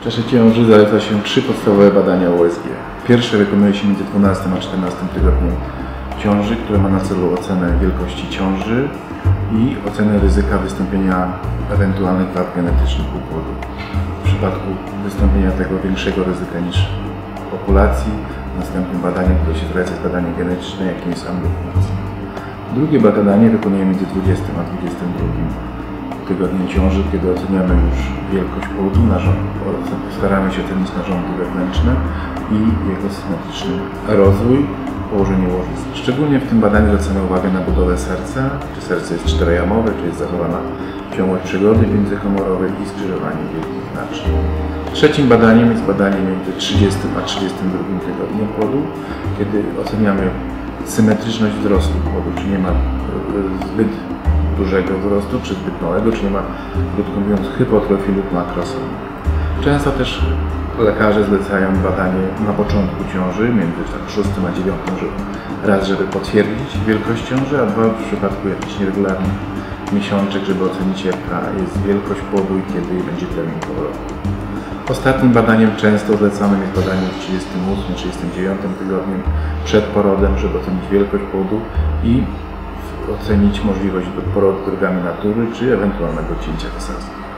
W czasie ciąży zaleca się trzy podstawowe badania USG. Pierwsze wykonuje się między 12 a 14 tygodniem ciąży, które ma na celu ocenę wielkości ciąży i ocenę ryzyka wystąpienia ewentualnych wad genetycznych u płodu. W przypadku wystąpienia tego większego ryzyka niż w populacji, następnym badaniem, które się zaleca jest badanie genetyczne, jakim jest ambulopulacja. Drugie badanie wykonujemy między 20 a 22 tygodniem ciąży, kiedy oceniamy już wielkość płodu, staramy się ocenić narządy wewnętrzne i jego symetryczny rozwój, położenie łożysk. Szczególnie w tym badaniu zwracamy uwagę na budowę serca, czy serce jest czterojamowe, czy jest zachowana ciągłość przegody międzykomorowej i skrzyżowanie wielkich naczyń. Trzecim badaniem jest badanie między 30 a 32 tygodniem płodu, kiedy oceniamy symetryczność wzrostu płodu, czy nie ma e, zbyt dużego wzrostu, czy zbyt małego, czy nie ma, krótko mówiąc, hypotrofii lub makrosomu. Często też lekarze zlecają badanie na początku ciąży, między tak 6 a 9, żeby, raz, żeby potwierdzić wielkość ciąży, a dwa, w przypadku jakichś nieregularnych miesiączek, żeby ocenić jaka jest wielkość płodu i kiedy będzie termin powrotu. Ostatnim badaniem często zlecamy jest badanie w 38-39 tygodniem przed porodem, żeby ocenić wielkość płodu i ocenić możliwość porodu drogami natury czy ewentualnego cięcia wysazu.